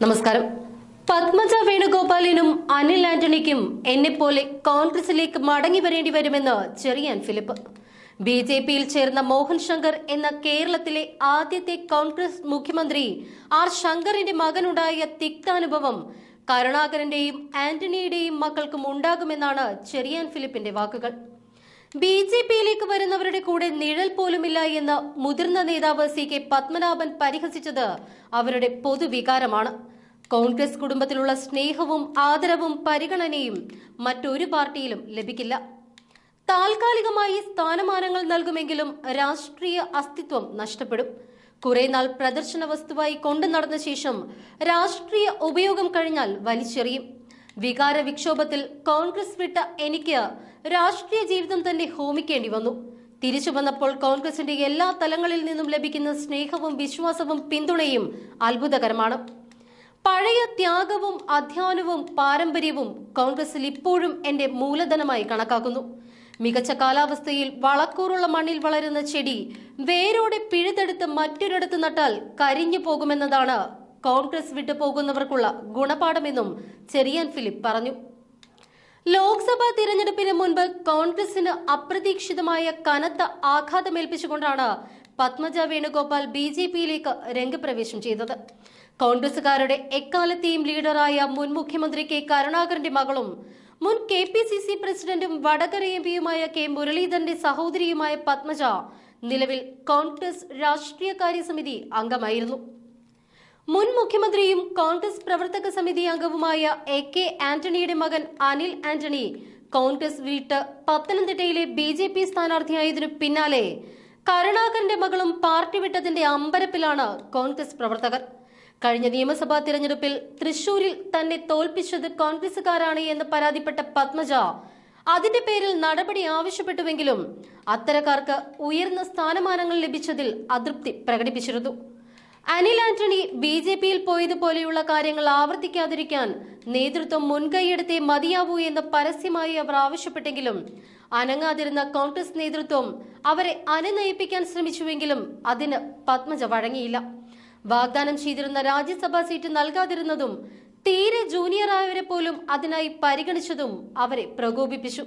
നമസ്കാരം. പത്മജ വേണുഗോപാലിനും അനിൽ ആന്റണിക്കും എന്നെപ്പോലെ കോൺഗ്രസിലേക്ക് മടങ്ങി വരേണ്ടി വരുമെന്ന് ചെറിയാൻ ഫിലിപ്പ്. ബി ജെ പിയിൽ ചേർന്ന മോഹൻ ശങ്കർ എന്ന കേരളത്തിലെ ആദ്യത്തെ കോൺഗ്രസ് മുഖ്യമന്ത്രി ആർ ശങ്കറിന്റെ മകനുണ്ടായ തിക്താനുഭവം കരുണാകരന്റെയും ആന്റണിയുടെയും മക്കൾക്കും ഉണ്ടാകുമെന്നാണ് ചെറിയാൻ ഫിലിപ്പിന്റെ വാക്കുകൾ. ബി ജെ പിയിലേക്ക് വരുന്നവരുടെ കൂടെ നിഴൽ പോലുമില്ല എന്ന് മുതിർന്ന നേതാവ് സി കെ പത്മനാഭൻ പരിഹസിച്ചത് അവരുടെ പൊതുവികാരമാണ്. കോൺഗ്രസ് കുടുംബത്തിലുള്ള സ്നേഹവും ആദരവും പരിഗണനയും മറ്റൊരു പാർട്ടിയിലും ലഭിക്കില്ല. താൽക്കാലികമായി സ്ഥാനമാനങ്ങൾ നൽകുമെങ്കിലും രാഷ്ട്രീയ അസ്തിത്വം നഷ്ടപ്പെടും. കുറെ നാൾ പ്രദർശന വസ്തുവായി കൊണ്ടു നടന്ന ശേഷം രാഷ്ട്രീയ ഉപയോഗം കഴിഞ്ഞാൽ വലിച്ചെറിയും. വികാര വിക്ഷോഭത്തിൽ കോൺഗ്രസ് വിട്ട എനിക്ക് രാഷ്ട്രീയ ജീവിതം തന്നെ ഹോമിക്കേണ്ടി വന്നു. തിരിച്ചു വന്നപ്പോൾ കോൺഗ്രസിന്റെ എല്ലാ തലങ്ങളിൽ നിന്നും ലഭിക്കുന്ന സ്നേഹവും വിശ്വാസവും പിന്തുണയും അത്ഭുതകരമാണ്. പഴയ ത്യാഗവും അധ്വാനവും പാരമ്പര്യവും കോൺഗ്രസിൽ ഇപ്പോഴും എന്റെ മൂലധനമായി കണക്കാക്കുന്നു. മികച്ച കാലാവസ്ഥയിൽ വളക്കൂറുള്ള മണ്ണിൽ വളരുന്ന ചെടി വേരോടെ പിഴുതെടുത്ത് മറ്റൊരിടത്ത് നട്ടാൽ കരിഞ്ഞു പോകുമെന്നതാണ് കോൺഗ്രസ് വിട്ടുപോകുന്നവർക്കുള്ള ഗുണപാഠമെന്നും ചെറിയാൻ ഫിലിപ്പ് പറഞ്ഞു. ലോക്സഭാ തിരഞ്ഞെടുപ്പിന് മുൻപ് കോൺഗ്രസിന് അപ്രതീക്ഷിതമായ കനത്ത ആഘാതമേൽപ്പിച്ചുകൊണ്ടാണ് പത്മജ വേണുഗോപാൽ ബി ജെ പിയിലേക്ക് രംഗപ്രവേശം ചെയ്തത്. കോൺഗ്രസുകാരുടെ എക്കാലത്തെയും ലീഡറായ മുൻ മുഖ്യമന്ത്രി കെ കരുണാകരന്റെ മകളും മുൻ കെ പി സി സി പ്രസിഡന്റും വടകര എം പിയുമായ കെ മുരളീധരന്റെ സഹോദരിയുമായ പത്മജ നിലവിൽ കോൺഗ്രസ് രാഷ്ട്രീയകാര്യ കാര്യസമിതി അംഗമായിരുന്നു. മുൻ മുഖ്യമന്ത്രിയും കോൺഗ്രസ് പ്രവർത്തക സമിതി അംഗവുമായ എ കെ ആന്റണിയുടെ മകൻ അനിൽ ആന്റണി കോൺഗ്രസ് വിട്ട് പത്തനംതിട്ടയിലെ ബി ജെ പി സ്ഥാനാർത്ഥിയായതിനു പിന്നാലെ കരുണാകരന്റെ മകളും പാർട്ടി വിട്ടതിന്റെ അമ്പരപ്പിലാണ് കോൺഗ്രസ് പ്രവർത്തകർ. കഴിഞ്ഞ നിയമസഭാ തിരഞ്ഞെടുപ്പിൽ തൃശൂരിൽ തന്നെ തോൽപ്പിച്ചത് കോൺഗ്രസുകാരാണ് എന്ന് പരാതിപ്പെട്ട പത്മജ. അതിന്റെ പേരിൽ നടപടി ആവശ്യപ്പെട്ടുവെങ്കിലും അത്തരക്കാർക്ക് ഉയർന്ന സ്ഥാനമാനങ്ങൾ ലഭിച്ചതിൽ അതൃപ്തി പ്രകടിപ്പിച്ചിരുന്നു. അനിൽ ആന്റണി ബി ജെ പിയിൽ പോയതുപോലെയുള്ള കാര്യങ്ങൾ ആവർത്തിക്കാതിരിക്കാൻ നേതൃത്വം മുൻകൈയെടുത്തേ മതിയാവൂ എന്ന് പരസ്യമായി അവർ ആവശ്യപ്പെട്ടെങ്കിലും അനങ്ങാതിരുന്ന കോൺഗ്രസ് നേതൃത്വം അവരെ അനുനയിപ്പിക്കാൻ ശ്രമിച്ചുവെങ്കിലും അതിന് പത്മജ വഴങ്ങിയില്ല. വാഗ്ദാനം ചെയ്തിരുന്ന രാജ്യസഭാ സീറ്റ് നൽകാതിരുന്നതും തീരെ ജൂനിയറായവരെ പോലും അതിനായി പരിഗണിച്ചതും അവരെ പ്രകോപിപ്പിച്ചു.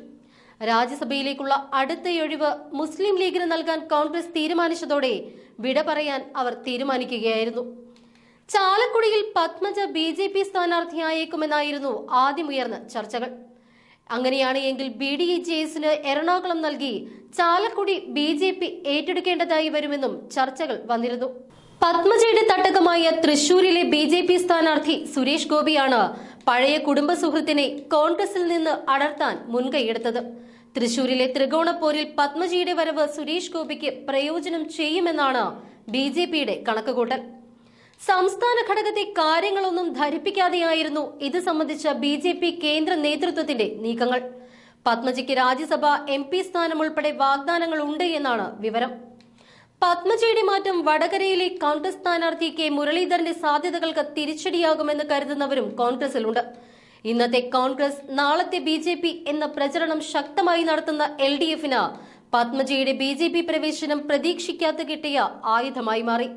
രാജ്യസഭയിലേക്കുള്ള അടുത്ത ഒഴിവ് മുസ്ലിം ലീഗിന് നൽകാൻ കോൺഗ്രസ് തീരുമാനിച്ചതോടെ വിട പറയാൻ അവർ തീരുമാനിക്കുകയായിരുന്നു. ചാലക്കുടിയിൽ പത്മജ ബി ജെ പി സ്ഥാനാർത്ഥിയായേക്കുമെന്നായിരുന്നു ആദ്യമുയർന്ന ചർച്ചകൾ. അങ്ങനെയാണ് എങ്കിൽ ബി ഡി ജെ എസിന് എറണാകുളം നൽകി ചാലക്കുടി ബി ജെ പി ഏറ്റെടുക്കേണ്ടതായി വരുമെന്നും ചർച്ചകൾ വന്നിരുന്നു. പത്മജയുടെ തട്ടകമായ തൃശൂരിലെ ബി ജെ പി സ്ഥാനാർത്ഥി സുരേഷ് ഗോപിയാണ് പഴയ കുടുംബ സുഹൃത്തിനെ കോൺഗ്രസിൽ നിന്ന് അടർത്താൻ മുൻകൈയെടുത്തത് തൃശൂരിലെ ത്രികോണപ്പോരിൽ പത്മജിയുടെ വരവ് സുരേഷ് ഗോപിക്ക് പ്രയോജനം ചെയ്യുമെന്നാണ് ബി ജെ പിയുടെ കണക്കുകൂട്ടൽ. സംസ്ഥാന ഘടകത്തെ കാര്യങ്ങളൊന്നും ധരിപ്പിക്കാതെയായിരുന്നു ഇത് സംബന്ധിച്ച ബി ജെ പി കേന്ദ്ര നേതൃത്വത്തിന്റെ നീക്കങ്ങൾ. പത്മജിക്ക് രാജ്യസഭ എം പി സ്ഥാനം ഉൾപ്പെടെ വാഗ്ദാനങ്ങൾ ഉണ്ട് എന്നാണ് വിവരം. പത്മജിയുടെ മാറ്റം വടകരയിലെ കോൺഗ്രസ് സ്ഥാനാർത്ഥി കെ മുരളീധരന്റെ സാധ്യതകൾക്ക് തിരിച്ചടിയാകുമെന്ന് കരുതുന്നവരും കോൺഗ്രസിലുണ്ട്. ഇന്നത്തെ കോൺഗ്രസ് നാളത്തെ ബി ജെ പി എന്ന പ്രചരണം ശക്തമായി നടത്തുന്ന എൽ ഡി എഫിന് പത്മജിയുടെ ബി ജെ പി പ്രവേശനം പ്രതീക്ഷിക്കാത്ത കിട്ടിയ ആയുധമായി മാറി.